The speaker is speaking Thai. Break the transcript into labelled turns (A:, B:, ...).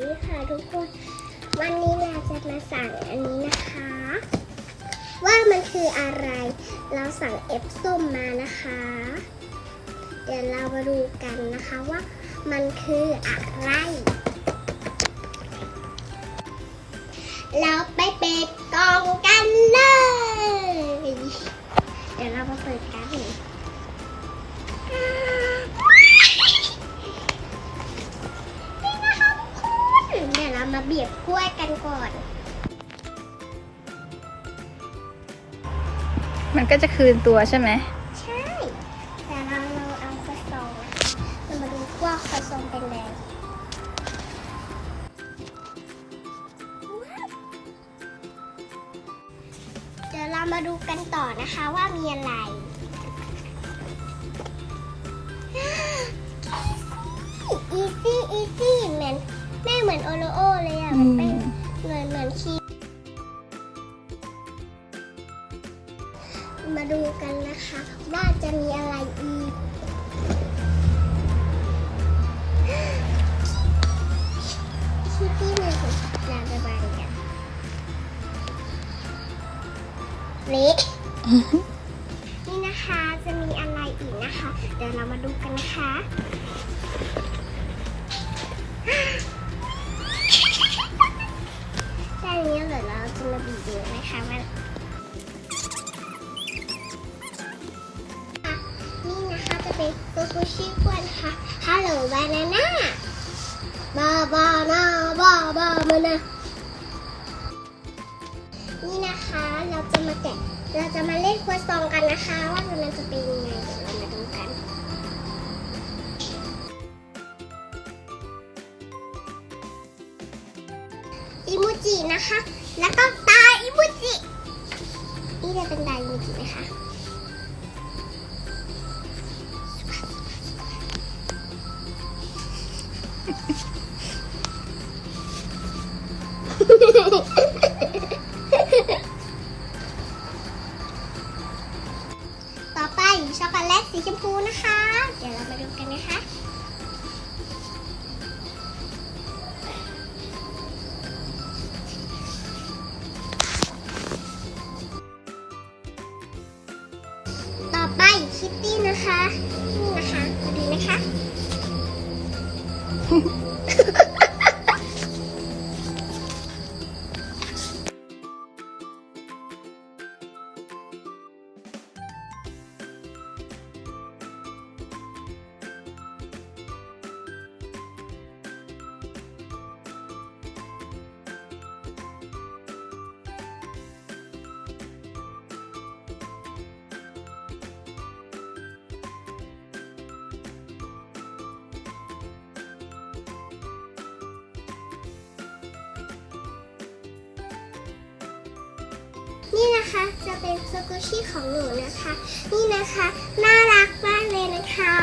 A: ดีค่ะทุกคน วันนี้เราจะมาสั่งอันนี้นะคะ ว่ามันคืออะไร เราสั่งเอฟส้มมานะคะ เดี๋ยวเรามาดูกันนะคะว่ามันคืออะไร เราไปเปิดกล่องกัน กล้วยกันก่อน
B: มันก็จะคืนตัวใช่ไหม
A: ใช่ แต่เราเราเอาครัวซองนะคะเรามาดูว่าครัวซองเป็นไงว้าวเดี๋ยวเรามาดูกันต่อนะคะว่ามีอะไรอีซี่อีซี่เหมือนแม่เหมือนโอโรโอเลยอะ
B: อืม
A: เป็น เหมือนเหมือนคีมาดูกันนะคะ ว่าจะมีอะไรอีกคิตตี้มันคือลาระบายกันเละนี่นะคะจะมีอะไรอีกนะคะ เดี๋ยวเรามาดูกันนะคะ เราจะบีบดูนะคะว่านี่นะคะจะเป็นซูซูชิกวนค่ะฮัลโหลบานาน่าบาบานาบาบามานานี่นะคะเราจะมาแกะเราจะมาเล่นครัวซองกันนะคะ ว่ามันจะเป็นยังไงเดี๋ยวเรามาดูกันอิมูจินะคะ แล้วก็ตาอิมูจิ นี่จะเป็นตาอิมูจินะคะต่อไปช็อกโกแลตสีชมพูนะคะ เดี๋ยวเรามาดูกันนะคะ คิตตี้นะคะ นี่นะคะดูดูนะคะ นี่นะคะจะเป็นสกุชี่ของหนูนะคะ นี่นะคะ น่ารักมากเลยนะคะ